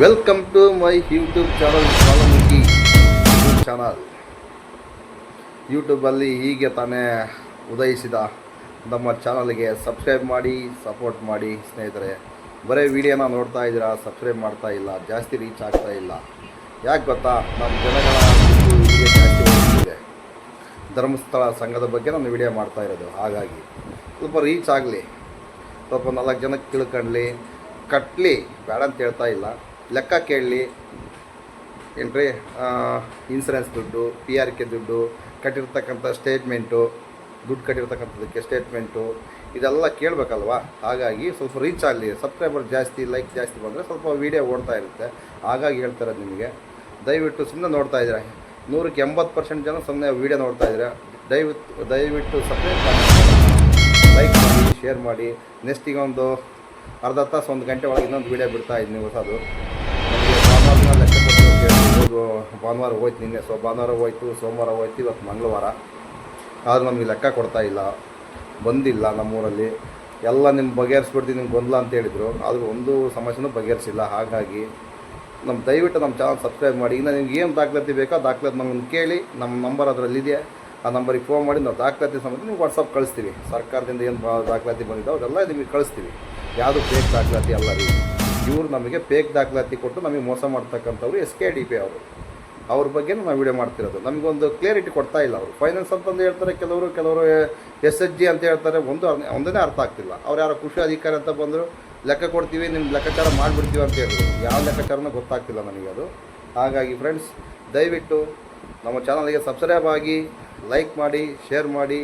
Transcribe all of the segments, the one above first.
Welcome to my YouTube channel ಸ್ವಾಲಮುಖಿ YouTube channel ಯೂಟ್ಯೂಬಲ್ಲಿ ಹೀಗೆ ತಾನೇ ಉದಯಿಸಿದ ನಮ್ಮ ಚಾನಲ್ಗೆ ಸಬ್ಸ್ಕ್ರೈಬ್ ಮಾಡಿ ಸಪೋರ್ಟ್ ಮಾಡಿ ಸ್ನೇಹಿತರೆ. ಬರೀ ವಿಡಿಯೋನ ನೋಡ್ತಾ ಇದ್ದೀರಾ ಸಬ್ಸ್ಕ್ರೈಬ್ ಮಾಡ್ತಾ ಇಲ್ಲ, ಜಾಸ್ತಿ ರೀಚ್ ಆಗ್ತಾ ಇಲ್ಲ. ಯಾಕೆ ಗೊತ್ತಾ? ನಮ್ಮ ಜನಗಳ ಧರ್ಮಸ್ಥಳ ಸಂಘದ ಬಗ್ಗೆ ನಾನು ವಿಡಿಯೋ ಮಾಡ್ತಾ ಇರೋದು, ಹಾಗಾಗಿ. ಸ್ವಲ್ಪ ರೀಚ್ ಆಗಲಿ. ಸ್ವಲ್ಪ ನಾಲ್ಕು ಜನಕ್ಕೆ ತಿಳ್ಕೊಳ್ಳಿ ಕಟ್ಟಲಿ ಬೇಡ ಅಂತ ಹೇಳ್ತಾ ಇಲ್ಲ. ಲೆಕ್ಕ ಕೇಳಲಿ. ಏನ್ರಿ? ಇನ್ಸೂರೆನ್ಸ್ ದುಡ್ಡು ಪಿ ಆರ್ ಕೆ ದುಡ್ಡು, ಕಟ್ಟಿರ್ತಕ್ಕಂಥ ಸ್ಟೇಟ್ಮೆಂಟು ದುಡ್ಡು ಕಟ್ಟಿರ್ತಕ್ಕಂಥದ್ದಕ್ಕೆ ಸ್ಟೇಟ್ಮೆಂಟು ಇದೆಲ್ಲ ಕೇಳಬೇಕಲ್ವಾ? ಹಾಗಾಗಿ ಸ್ವಲ್ಪ ರೀಚ್ ಆಗಲಿ. ಸಬ್ಸ್ಕ್ರೈಬರ್ ಜಾಸ್ತಿ ಲೈಕ್ ಜಾಸ್ತಿ ಬಂದರೆ ಸ್ವಲ್ಪ ವೀಡಿಯೋ ಓಡ್ತಾ ಇರುತ್ತೆ. ಹಾಗಾಗಿ ಹೇಳ್ತಾರೆ ನಿಮಗೆ. ದಯವಿಟ್ಟು ಸುಮ್ಮನೆ ನೋಡ್ತಾ ಇದ್ದೀರಾ. ನೂರಕ್ಕೆ ಎಂಬತ್ತು ಪರ್ಸೆಂಟ್ ಜನ ಸುಮ್ಮನೆ ವೀಡಿಯೋ ನೋಡ್ತಾ ಇದ್ದೀರಾ. ದಯವಿಟ್ಟು ದಯವಿಟ್ಟು ಸಬ್ಸ್ಕ್ರೈಬ್ ಮಾಡಿ. ಲೈಕ್ ಮಾಡಿ ಶೇರ್ ಮಾಡಿ. ನೆಕ್ಸ್ಟ್ ಒಂದು ಅರ್ಧ ತಾಸು, ಒಂದು ಗಂಟೆ ಒಳಗೆ ಇನ್ನೊಂದು ವೀಡಿಯೋ ಬಿಡ್ತಾ ಇದ್ದೀನಿ ಹೊಸದು. ಲೆಕ್ಕ ಕೊಟ್ಟು ಭಾನುವಾರ ಹೋಯ್ತು ನಿನ್ನೆ, ಸೊ ಭಾನುವಾರ ಹೋಯ್ತು, ಸೋಮವಾರ ಹೋಯ್ತು, ಇವತ್ತು ಮಂಗಳವಾರ. ಆದರೂ ನಮಗೆ ಲೆಕ್ಕ ಕೊಡ್ತಾ ಇಲ್ಲ, ಬಂದಿಲ್ಲ ನಮ್ಮೂರಲ್ಲಿ. ಎಲ್ಲ ನಿಮ್ಮ ಬಗೆಹರಿಸ್ಬಿಡ್ತೀನಿ, ನಿಮ್ಗೆ ಗೊಂದಲ ಅಂತ ಹೇಳಿದರು. ಆದರೂ ಒಂದು ಸಮಸ್ಯೆನೂ ಬಗೆಹರಿಸಿಲ್ಲ, ಹಾಗಾಗಿ ನಮ್ಮ ದಯವಿಟ್ಟು ನಮ್ಮ ಚಾನಲ್ ಸಬ್ಸ್ಕ್ರೈಬ್ ಮಾಡಿ. ಇನ್ನು ನಿಮ್ಗೆ ಏನು ದಾಖಲಾತಿ ಬೇಕೋ ದಾಖಲಾತಿ ನಮ್ಮನ್ನು ಕೇಳಿ, ನಮ್ಮ ನಂಬರ್ ಅದರಲ್ಲಿದೆ. ಆ ನಂಬರಿಗೆ ಫೋನ್ ಮಾಡಿ, ನಾವು ದಾಖಲಾತಿ ಸಂಬಂಧ ನೀವು ವಾಟ್ಸಪ್ ಕಳಿಸ್ತೀವಿ. ಸರ್ಕಾರದಿಂದ ಏನು ದಾಖಲಾತಿ ಬಂದಿದೆ ಅದೆಲ್ಲ ನಿಮಗೆ ಕಳಿಸ್ತೀವಿ. ಯಾವುದು ಫೇಕ್ ದಾಖಲಾತಿ ಅಲ್ಲ ರೀ. ಇವರು ನಮಗೆ ಫೇಕ್ ದಾಖಲಾತಿ ಕೊಟ್ಟು ನಮಗೆ ಮೋಸ ಮಾಡ್ತಕ್ಕಂಥವ್ರು ಎಸ್ ಕೆ ಡಿ ಪಿ ಅವರು. ಅವ್ರ ಬಗ್ಗೆ ನಾವು ವಿಡಿಯೋ ಮಾಡ್ತಿರೋದು. ನಮಗೊಂದು ಕ್ಲಿಯರಿಟಿ ಕೊಡ್ತಾ ಇಲ್ಲ ಅವರು. ಫೈನಾನ್ಸ್ ಅಂತಂದು ಹೇಳ್ತಾರೆ, ಕೆಲವರು ಕೆಲವರು ಎಸ್ ಎಚ್ ಜಿ ಅಂತ ಹೇಳ್ತಾರೆ, ಒಂದು ಒಂದನೇ ಅರ್ಥ ಆಗ್ತಿಲ್ಲ. ಅವ್ರು ಯಾರೋ ಕೃಷಿ ಅಧಿಕಾರಿ ಅಂತ ಬಂದರು, ಲೆಕ್ಕ ಕೊಡ್ತೀವಿ ನಿಮ್ಮ ಲೆಕ್ಕಾಚಾರ ಮಾಡಿಬಿಡ್ತೀವಿ ಅಂತ ಹೇಳಿದ್ರು. ಯಾವ ಲೆಕ್ಕಾಚಾರನೂ ಗೊತ್ತಾಗ್ತಿಲ್ಲ ನನಗೆ ಅದು. ಹಾಗಾಗಿ ಫ್ರೆಂಡ್ಸ್ ದಯವಿಟ್ಟು ನಮ್ಮ ಚಾನಲ್ಗೆ ಸಬ್ಸ್ಕ್ರೈಬ್ ಆಗಿ ಲೈಕ್ ಮಾಡಿ ಶೇರ್ ಮಾಡಿ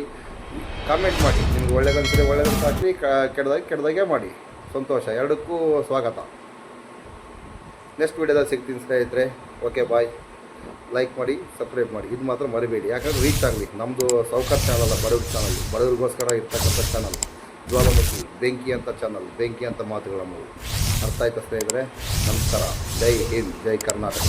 ಕಾಮೆಂಟ್ ಮಾಡಿ. ನಿಮ್ಗೆ ಒಳ್ಳೇದಂತಂದರೆ ಒಳ್ಳೇದಂತ ಹಾಕಿ ಕೆಡ್ದಾಗ ಕೆಡ್ದಾಗೆ ಮಾಡಿ. ಸಂತೋಷ. ಎರಡಕ್ಕೂ ಸ್ವಾಗತ. ನೆಕ್ಸ್ಟ್ ವೀಡಿಯೋದಲ್ಲಿ ಸಿಗ್ತೀನಿ ಸ್ನೇಹಿತರೆ. ಓಕೆ ಬಾಯ್ ಲೈಕ್ ಮಾಡಿ ಸಬ್ಸ್ಕ್ರೈಬ್ ಮಾಡಿ. ಇದು ಮಾತ್ರ ಮರಿಬೇಡಿ. ಯಾಕಂದ್ರೆ ರೀಚ್ ಆಗಲಿ. ನಮ್ಮದು ಸೌಕರ್ ಚಾನಲ್ ಬಡವ್ರ ಚಾನಲ್ ಬಡವ್ರಿಗೋಸ್ಕರ ಇರ್ತಕ್ಕಂಥ ಚಾನಲ್ ಜ್ವಾಲಾಮುಖಿ, ಬೆಂಕಿ ಅಂತ ಚಾನಲ್ ಬೆಂಕಿ ಅಂತ ಮಾತುಗಳ ಮೂರು. ಅರ್ಥ ಆಯ್ತಾ ಸ್ನೇಹಿತರೆ? ನಮಸ್ಕಾರ. ಜೈ ಹಿಂದ್, ಜೈ ಕರ್ನಾಟಕ.